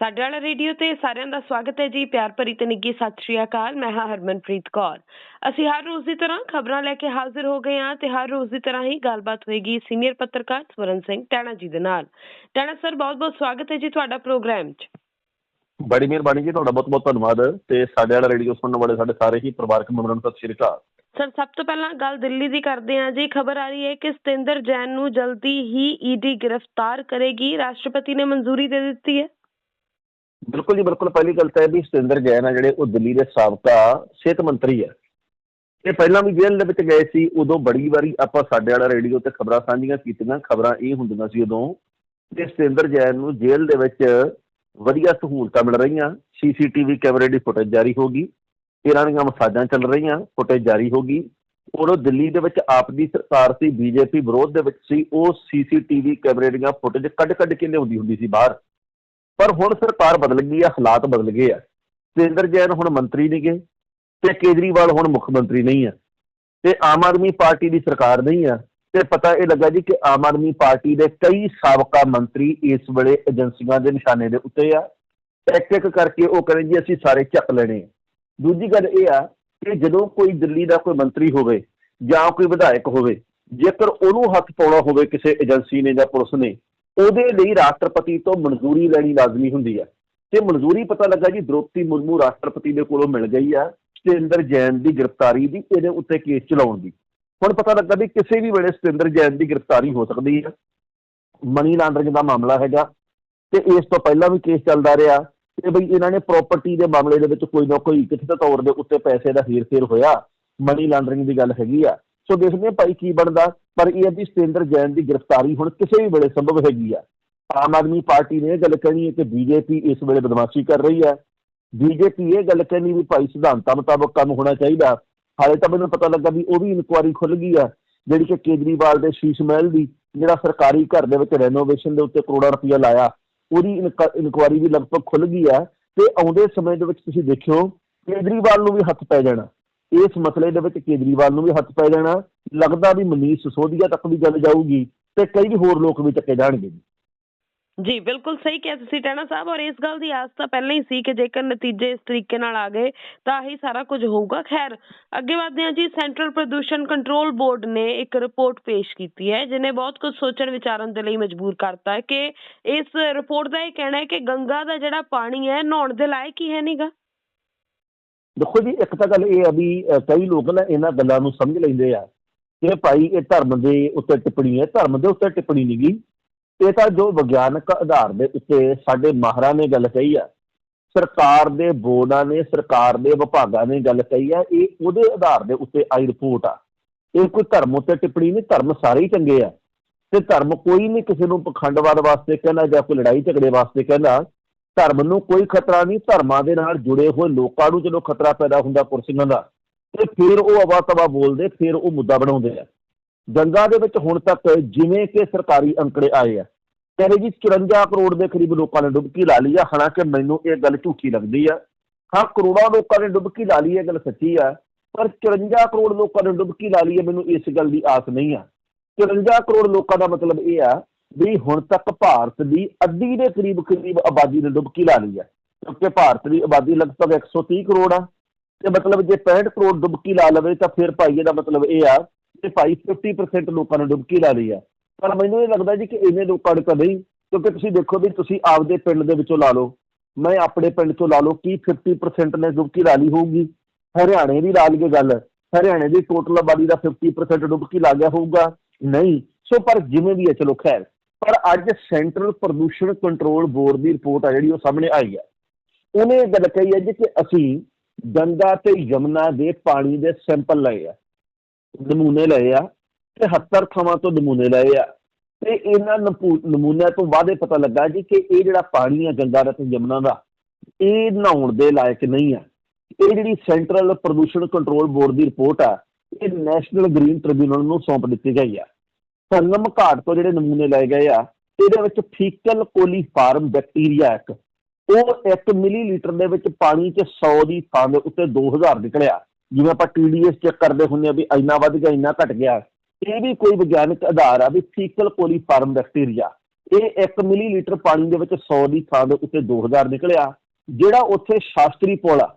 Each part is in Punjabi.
ਸਾਡੇ ਵਾਲਾ ਰੇਡੀਓ ਤੇ ਸਾਰਿਆਂ ਦਾ ਸਵਾਗਤ ਹੈ ਜੀ ਪਿਆਰ ਭਰੀ ਤੇ ਨਿੱਗੀ ਸਤਿ ਸ਼੍ਰੀ ਅਕਾਲ ਮੈਂ ਹਾਂ ਹਰਮਨਪ੍ਰੀਤ ਕੌਰ। ਅਸੀਂ ਹਰ ਰੋਜ਼ ਦੀ ਤਰ੍ਹਾਂ ਖਬਰਾਂ ਲੈ ਕੇ ਹਾਜ਼ਰ ਹੋ ਗਏ ਹਾਂ ਤੇ ਹਰ ਰੋਜ਼ ਦੀ ਤਰ੍ਹਾਂ ਹੀ ਗੱਲਬਾਤ ਹੋਏਗੀ ਸੀਨੀਅਰ ਪੱਤਰਕਾਰ ਸਵਰਨ ਸਿੰਘ ਟੈਣਾ ਜੀ ਦੇ ਨਾਲ। ਟੈਣਾ ਸਰ ਬਹੁਤ ਬਹੁਤ ਸਵਾਗਤ ਹੈ ਜੀ ਤੁਹਾਡਾ ਪ੍ਰੋਗਰਾਮ 'ਚ। ਬੜੀ ਮਿਹਰਬਾਨੀ ਜੀ ਤੁਹਾਡਾ ਬਹੁਤ ਬਹੁਤ ਧੰਨਵਾਦ ਤੇ ਸਾਡੇ ਵਾਲਾ ਰੇਡੀਓ ਸੁਣਨ ਵਾਲੇ ਸਾਡੇ ਸਾਰੇ ਹੀ ਪਰਿਵਾਰਕ ਮੈਂਬਰਾਂ ਨੂੰ ਸਤਿ ਸ਼੍ਰੀ ਅਕਾਲ। ਸਰ ਸਭ ਤੋਂ ਪਹਿਲਾਂ ਗੱਲ ਦਿੱਲੀ ਦੀ ਕਰਦੇ ਹਾਂ ਜੀ। ਖਬਰ ਆ ਰਹੀ ਹੈ ਕਿ ਸਤਿੰਦਰ ਜੈਨ ਨੂੰ ਜਲਦੀ ਹੀ ਈਡੀ ਗ੍ਰਿਫਤਾਰ ਕਰੇਗੀ। ਰਾਸ਼ਟਰਪਤੀ ਨੇ ਮਨਜ਼ੂਰੀ ਦੇ ਦਿੱਤੀ ਹੈ। ਬਿਲਕੁਲ ਜੀ, ਬਿਲਕੁਲ ਪਹਿਲੀ ਗੱਲ ਤਾਂ ਇਹ ਵੀ ਸਤਿੰਦਰ ਜੈਨ ਆ ਜਿਹੜੇ ਉਹ ਦਿੱਲੀ ਦੇ ਸਾਬਕਾ ਸਿਹਤ ਮੰਤਰੀ ਆ। ਇਹ ਪਹਿਲਾਂ ਵੀ ਜੇਲ੍ਹ ਦੇ ਵਿੱਚ ਗਏ ਸੀ, ਉਦੋਂ ਬੜੀ ਵਾਰੀ ਆਪਾਂ ਸਾਡੇ ਵਾਲਾ ਰੇਡੀਓ ਤੇ ਖਬਰਾਂ ਸਾਂਝੀਆਂ ਕੀਤੀਆਂ, ਖਬਰਾਂ ਇਹ ਹੁੰਦੀਆਂ ਸੀ ਉਦੋਂ ਕਿ ਸਤਿੰਦਰ ਜੈਨ ਨੂੰ ਜੇਲ੍ਹ ਦੇ ਵਿੱਚ ਵਧੀਆ ਸਹੂਲਤਾਂ ਮਿਲ ਰਹੀਆਂ, ਸੀਸੀਟੀਵੀ ਕੈਮਰੇ ਦੀ ਫੁਟੇਜ ਜਾਰੀ ਹੋ ਗਈ, ਇਹਨਾਂ ਦੀਆਂ ਮਸਾਜਾਂ ਚੱਲ ਰਹੀਆਂ, ਫੁਟੇਜ ਜਾਰੀ ਹੋ ਗਈ। ਉਦੋਂ ਦਿੱਲੀ ਦੇ ਵਿੱਚ ਆਪ ਦੀ ਸਰਕਾਰ ਸੀ, ਬੀਜੇਪੀ ਵਿਰੋਧ ਦੇ ਵਿੱਚ ਸੀ, ਉਹ ਸੀਸੀਟੀਵੀ ਕੈਮਰੇ ਦੀਆਂ ਫੁਟੇਜ ਕੱਢ ਕੱਢ ਕੇ ਲਿਆਉਂਦੀ ਹੁੰਦੀ ਸੀ ਬਾਹਰ। ਪਰ ਹੁਣ ਸਰਕਾਰ ਬਦਲ ਗਈ ਆ, ਹਾਲਾਤ ਬਦਲ ਗਏ ਆ। ਸਤਿੰਦਰ ਜੈਨ ਹੁਣ ਮੰਤਰੀ ਨਹੀਂ ਗਏ ਤੇ ਕੇਜਰੀਵਾਲ ਹੁਣ ਮੁੱਖ ਮੰਤਰੀ ਨਹੀਂ ਆ। ਤੇ ਆਮ ਆਦਮੀ ਪਾਰਟੀ ਦੀ ਸਰਕਾਰ ਨਹੀਂ ਆ। ਤੇ ਪਤਾ ਇਹ ਲੱਗਾ ਜੀ ਕਿ ਆਮ ਆਦਮੀ ਪਾਰਟੀ ਦੇ ਕਈ ਸਾਬਕਾ ਮੰਤਰੀ ਇਸ ਵੇਲੇ ਏਜੰਸੀਆਂ ਦੇ ਨਿਸ਼ਾਨੇ ਦੇ ਉੱਤੇ ਆ। ਇੱਕ ਇੱਕ ਕਰਕੇ ਉਹ ਕਹਿੰਦੇ ਜੀ, ਅਸੀਂ ਸਾਰੇ ਚੱਕ ਲੈਣੇ ਆ। ਦੂਜੀ ਗੱਲ ਇਹ ਆ ਕਿ ਜਦੋਂ ਕੋਈ ਦਿੱਲੀ ਦਾ ਕੋਈ ਮੰਤਰੀ ਹੋਵੇ ਜਾਂ ਕੋਈ ਵਿਧਾਇਕ ਹੋਵੇ, ਜੇਕਰ ਉਹਨੂੰ ਹੱਥ ਪਾਉਣਾ ਹੋਵੇ ਕਿਸੇ ਏਜੰਸੀ ਨੇ ਜਾਂ ਪੁਲਿਸ ਨੇ ਉਹਦੇ ਲਈ ਰਾਸ਼ਟਰਪਤੀ ਤੋਂ ਮਨਜ਼ੂਰੀ ਲੈਣੀ ਲਾਜ਼ਮੀ ਹੁੰਦੀ ਹੈ। ਤੇ ਮਨਜ਼ੂਰੀ ਪਤਾ ਲੱਗਾ ਜੀ, ਦ੍ਰੋਪਦੀ ਮੁਰਮੂ ਰਾਸ਼ਟਰਪਤੀ ਦੇ ਕੋਲੋਂ ਮਿਲ ਗਈ ਆ, ਸਤਿੰਦਰ ਜੈਨ ਦੀ ਗ੍ਰਿਫਤਾਰੀ ਦੀ, ਇਹਦੇ ਉੱਤੇ ਕੇਸ ਚਲਾਉਣ ਦੀ। ਹੁਣ ਪਤਾ ਲੱਗਾ ਵੀ ਕਿਸੇ ਵੀ ਵੇਲੇ ਸਤਿੰਦਰ ਜੈਨ ਦੀ ਗ੍ਰਿਫਤਾਰੀ ਹੋ ਸਕਦੀ ਹੈ ਮਨੀ ਲਾਂਡਰਿੰਗ ਦਾ ਮਾਮਲਾ ਹੈਗਾ, ਤੇ ਇਸ ਤੋਂ ਪਹਿਲਾਂ ਵੀ ਕੇਸ ਚੱਲਦਾ ਰਿਹਾ, ਤੇ ਬਈ ਇਹਨਾਂ ਨੇ ਪ੍ਰਾਪਰਟੀ ਦੇ ਮਾਮਲੇ ਦੇ ਵਿੱਚ ਕੋਈ ਨਾ ਕੋਈ ਕਿਸੇ ਤੌਰ ਦੇ ਉੱਤੇ ਪੈਸੇ ਦਾ ਹੇਰ ਫੇਰ ਹੋਇਆ। ਮਨੀ ਲਾਂਡਰਿੰਗ ਦੀ ਗੱਲ ਹੈਗੀ ਆ। ਸੋ ਦੇਖਦੇ ਹਾਂ ਭਾਈ ਕੀ ਬਣਦਾ, ਪਰ ਇਹ ਹੈ ਵੀ ਸਤਿੰਦਰ ਜੈਨ ਦੀ ਗ੍ਰਿਫਤਾਰੀ ਹੁਣ ਕਿਸੇ ਵੀ ਵੇਲੇ ਸੰਭਵ ਹੈਗੀ ਆ। ਆਮ ਆਦਮੀ ਪਾਰਟੀ ਨੇ ਇਹ ਗੱਲ ਕਹਿਣੀ ਹੈ ਕਿ ਬੀਜੇਪੀ ਇਸ ਵੇਲੇ ਬਦਮਾਸ਼ੀ ਕਰ ਰਹੀ ਹੈ। ਬੀਜੇਪੀ ਇਹ ਗੱਲ ਕਹਿਣੀ ਵੀ ਭਾਈ ਸਿਧਾਂਤਾਂ ਮੁਤਾਬਕ ਕੰਮ ਹੋਣਾ ਚਾਹੀਦਾ। ਹਾਲੇ ਤਾਂ ਮੈਨੂੰ ਪਤਾ ਲੱਗਾ ਵੀ ਉਹ ਵੀ ਇਨਕੁਆਰੀ ਖੁੱਲ ਗਈ ਆ, ਜਿਹੜੀ ਕਿ ਕੇਜਰੀਵਾਲ ਦੇ ਸ਼ੀਸ਼ ਮਹਿਲ ਦੀ ਜਿਹੜਾ ਸਰਕਾਰੀ ਘਰ ਦੇ ਵਿੱਚ ਰੈਨੋਵੇਸ਼ਨ ਦੇ ਉੱਤੇ ਕਰੋੜਾਂ ਰੁਪਇਆ ਲਾਇਆ, ਉਹਦੀ ਇਨਕੁਆਰੀ ਵੀ ਲਗਭਗ ਖੁੱਲ ਗਈ ਆ। ਤੇ ਆਉਂਦੇ ਸਮੇਂ ਦੇ ਵਿੱਚ ਤੁਸੀਂ ਦੇਖਿਓ, ਕੇਜਰੀਵਾਲ ਨੂੰ ਵੀ ਹੱਥ ਪੈ ਜਾਣਾ। ਇਸ ਮਸਲੇ ਦੇ ਵਿੱਚ ਕੇਜਰੀਵਾਲ ਨੂੰ ਵੀ ਹੱਥ ਪੈ ਜਾਣਾ, ਲੱਗਦਾ ਵੀ ਮਨੀਸ਼ ਸਿਸੋਦੀਆ ਤੱਕ ਵੀ ਗੱਲ ਜਾਊਗੀ ਤੇ ਕਈ ਹੋਰ ਲੋਕ ਵੀ ਚੱਕੇ ਜਾਣਗੇ। ਜੀ, ਬਿਲਕੁਲ ਸਹੀ ਕਿਹਾ ਤੁਸੀਂ ਟੈਣਾ ਸਾਹਿਬ, ਔਰ ਇਸ ਗੱਲ ਦੀ ਆਸ ਤਾਂ ਪਹਿਲਾਂ ਹੀ ਸੀ ਕਿ ਜੇਕਰ ਨਤੀਜੇ ਇਸ ਤਰੀਕੇ ਨਾਲ ਆ ਗਏ, ਤਾਂ ਹੀ ਸਾਰਾ ਕੁਝ ਹੋਊਗਾ। ਖੈਰ, ਅੱਗੇ ਵਧਦੇ ਹਾਂ ਜੀ ਸੈਂਟਰਲ ਪ੍ਰਦੂਸ਼ਣ ਕੰਟਰੋਲ ਬੋਰਡ ਨੇ ਇੱਕ ਰਿਪੋਰਟ ਪੇਸ਼ ਕੀਤੀ ਹੈ ਜਿਨੇ ਬਹੁਤ ਕੁਝ ਸੋਚਣ ਵਿਚਾਰਨ ਦੇ ਲਈ ਮਜਬੂਰ ਕਰਤਾ ਹੈ ਕਿ ਇਸ ਰਿਪੋਰਟ ਦਾ ਇਹ ਕਹਿਣਾ ਹੈ ਕਿ ਗੰਗਾ ਦਾ ਜਿਹੜਾ ਪਾਣੀ ਹੈ, ਨਹਾਉਣ ਦੇ ਲਾਇਕ ਹੀ ਹੈ ਨਹੀਂਗਾ ਦੇਖੋ ਜੀ, ਇੱਕ ਤਾਂ ਗੱਲ ਇਹ ਆ ਵੀ ਕਈ ਲੋਕ ਨਾ ਇਹਨਾਂ ਗੱਲਾਂ ਨੂੰ ਸਮਝ ਲੈਂਦੇ ਆ ਕਿ ਭਾਈ ਇਹ ਧਰਮ ਦੇ ਉੱਤੇ ਟਿੱਪਣੀ ਹੈ, ਧਰਮ ਦੇ ਉੱਤੇ ਟਿੱਪਣੀ ਨਹੀਂ ਗੀ ਇਹ ਤਾਂ ਜੋ ਵਿਗਿਆਨਕ ਆਧਾਰ ਦੇ ਉੱਤੇ ਸਾਡੇ ਮਾਹਰਾਂ ਨੇ ਗੱਲ ਕਹੀ ਆ, ਸਰਕਾਰ ਦੇ ਬੋਰਡਾਂ ਨੇ, ਸਰਕਾਰ ਦੇ ਵਿਭਾਗਾਂ ਨੇ ਗੱਲ ਕਹੀ ਆ, ਇਹ ਉਹਦੇ ਆਧਾਰ ਦੇ ਉੱਤੇ ਆਈ ਰਿਪੋਰਟ ਆ। ਇਹ ਕੋਈ ਧਰਮ ਉੱਤੇ ਟਿੱਪਣੀ ਨਹੀਂ, ਧਰਮ ਸਾਰੇ ਹੀ ਚੰਗੇ ਆ। ਤੇ ਧਰਮ ਕੋਈ ਨਹੀਂ ਕਿਸੇ ਨੂੰ ਪਖੰਡਵਾਦ ਵਾਸਤੇ ਕਹਿੰਦਾ ਜਾਂ ਕੋਈ ਲੜਾਈ ਝਗੜੇ ਵਾਸਤੇ ਕਹਿੰਦਾ ਧਰਮ ਨੂੰ ਕੋਈ ਖਤਰਾ ਨਹੀਂ, ਧਰਮਾਂ ਦੇ ਨਾਲ ਜੁੜੇ ਹੋਏ ਲੋਕਾਂ ਨੂੰ ਜਦੋਂ ਖਤਰਾ ਪੈਦਾ ਹੁੰਦਾ ਕੁਰਸੀਆਂ ਦਾ, ਤੇ ਫਿਰ ਉਹ ਅਵਾ ਤਵਾ ਬੋਲਦੇ, ਫਿਰ ਉਹ ਮੁੱਦਾ ਬਣਾਉਂਦੇ ਆ। ਗੰਗਾ ਦੇ ਵਿੱਚ ਹੁਣ ਤੱਕ ਜਿਵੇਂ ਕਿ ਸਰਕਾਰੀ ਅੰਕੜੇ ਆਏ ਆ, ਕਹਿੰਦੇ ਜੀ 54 ਕਰੋੜ ਦੇ ਕਰੀਬ ਲੋਕਾਂ ਨੇ ਡੁਬਕੀ ਲਾ ਲਈ ਆ, ਹਾਲਾਂਕਿ ਮੈਨੂੰ ਇਹ ਗੱਲ ਝੂਠੀ ਲੱਗਦੀ ਆ। ਹਾਂ, ਕਰੋੜਾਂ ਲੋਕਾਂ ਨੇ ਡੁਬਕੀ ਲਾ ਲਈ, ਇਹ ਗੱਲ ਸੱਚੀ ਆ, ਪਰ 54 ਕਰੋੜ ਲੋਕਾਂ ਨੇ ਡੁਬਕੀ ਲਾ ਲਈ ਹੈ ਮੈਨੂੰ ਇਸ ਗੱਲ ਦੀ ਆਸ ਨਹੀਂ ਆ। 54 ਕਰੋੜ ਲੋਕਾਂ ਦਾ ਮਤਲਬ ਇਹ ਆ ਵੀ ਹੁਣ ਤੱਕ ਭਾਰਤ ਦੀ ਅੱਧੀ ਦੇ ਕਰੀਬ ਕਰੀਬ ਆਬਾਦੀ ਨੇ ਡੁਬਕੀ ਲਾ ਲਈ ਹੈ। ਕਿਉਂਕਿ ਭਾਰਤ ਦੀ ਆਬਾਦੀ ਲਗਭਗ 130 ਕਰੋੜ ਆ। ਤੇ ਮਤਲਬ ਜੇ 65 ਕਰੋੜ ਡੁਬਕੀ ਲਾ ਲਵੇ ਤਾਂ ਫਿਰ ਭਾਈ ਇਹਦਾ ਮਤਲਬ ਇਹ ਆ ਕਿ ਭਾਈ 50% ਲੋਕਾਂ ਨੇ ਡੁਬਕੀ ਲਾ ਲਈ ਆ। ਪਰ ਮੈਨੂੰ ਇਹ ਲੱਗਦਾ ਜੀ ਕਿ ਇੰਨੇ ਲੋਕਾਂ ਨੇ ਤਾਂ ਨਹੀਂ, ਕਿਉਂਕਿ ਤੁਸੀਂ ਦੇਖੋ ਵੀ ਤੁਸੀਂ ਆਪਦੇ ਪਿੰਡ ਦੇ ਵਿੱਚੋਂ ਲਾ ਲਓ। ਮੈਂ ਆਪਣੇ ਪਿੰਡ ਚੋਂ ਲਾ ਲਓ ਕੀ 50% ਨੇ ਡੁਬਕੀ ਲਾ ਲਈ ਹੋਊਗੀ। ਹਰਿਆਣੇ ਦੀ ਲਾ ਲਈਏ ਗੱਲ। ਹਰਿਆਣੇ ਦੀ ਟੋਟਲ ਆਬਾਦੀ ਦਾ 50% ਡੁਬਕੀ ਲਾ ਗਿਆ ਹੋਊਗਾ। ਨਹੀਂ। ਸੋ ਪਰ ਜਿਵੇਂ ਵੀ ਹੈ, ਚਲੋ ਖੈਰ। ਪਰ ਅੱਜ ਸੈਂਟਰਲ ਪ੍ਰਦੂਸ਼ਣ ਕੰਟਰੋਲ ਬੋਰਡ ਦੀ ਰਿਪੋਰਟ ਆ ਜਿਹੜੀ ਉਹ ਸਾਹਮਣੇ ਆਈ ਆ ਉਹਨੇ ਇਹ ਗੱਲ ਕਹੀ ਹੈ ਜੀ ਕਿ ਅਸੀਂ ਗੰਗਾ ਤੇ ਯਮੁਨਾ ਦੇ ਪਾਣੀ ਦੇ ਸੈਂਪਲ ਲਏ ਆ, ਨਮੂਨੇ ਲਏ ਆ ਤੇ 70 ਥਾਵਾਂ ਤੋਂ ਨਮੂਨੇ ਲਏ ਆ ਤੇ ਇਹਨਾਂ ਨਪੂ- ਨਮੂਨਿਆਂ ਤੋਂ ਬਾਅਦ ਇਹ ਪਤਾ ਲੱਗਾ ਜੀ ਕਿ ਇਹ ਜਿਹੜਾ ਪਾਣੀ ਆ ਗੰਗਾ ਦਾ ਤੇ ਯਮੁਨਾ ਦਾ, ਇਹ ਨਹਾਉਣ ਦੇ ਲਾਇਕ ਨਹੀਂ ਆ। ਇਹ ਜਿਹੜੀ ਸੈਂਟਰਲ ਪ੍ਰਦੂਸ਼ਣ ਕੰਟਰੋਲ ਬੋਰਡ ਦੀ ਰਿਪੋਰਟ ਆ, ਇਹ ਨੈਸ਼ਨਲ ਗ੍ਰੀਨ ਟ੍ਰਿਬਿਊਨਲ ਨੂੰ ਸੌਂਪ ਦਿੱਤੀ ਗਈ ਆ। ਸੰਗਮ ਘਾਟ ਤੋਂ ਜਿਹੜੇ ਨਮੂਨੇ ਲਏ ਗਏ ਆ, ਇਹਦੇ ਵਿੱਚ ਫੀਕਲ ਕੋਲੀਫਾਰਮ ਬੈਕਟੀਰੀਆ ਇੱਕ। ਉਹ 1 ਮਿਲੀਲੀਟਰ ਦੇ ਵਿੱਚ ਪਾਣੀ 'ਚ 100 ਦੀ ਥਾਂ ਦੇ ਉੱਤੇ 2000 ਨਿਕਲਿਆ। ਜਿਵੇਂ ਆਪਾਂ ਟੀਡੀਐਸ ਚੈੱਕ ਕਰਦੇ ਹੁੰਦੇ ਆ ਵੀ ਇੰਨਾ ਵੱਧ ਗਿਆ, ਇੰਨਾ ਘਟ ਗਿਆ। ਇਹ ਵੀ ਕੋਈ ਵਿਗਿਆਨਕ ਆਧਾਰ ਆ ਵੀ ਫੀਕਲ ਕੋਲੀਫਾਰਮ ਬੈਕਟੀਰੀਆ। ਇਹ 1 ਮਿਲੀਲੀਟਰ ਪਾਣੀ ਦੇ ਵਿੱਚ 100 ਦੀ ਥਾਂ ਦੇ ਉੱਤੇ 2000 ਨਿਕਲਿਆ। ਜਿਹੜਾ ਉੱਥੇ ਸ਼ਾਸਤਰੀ ਪੁਲ ਆ,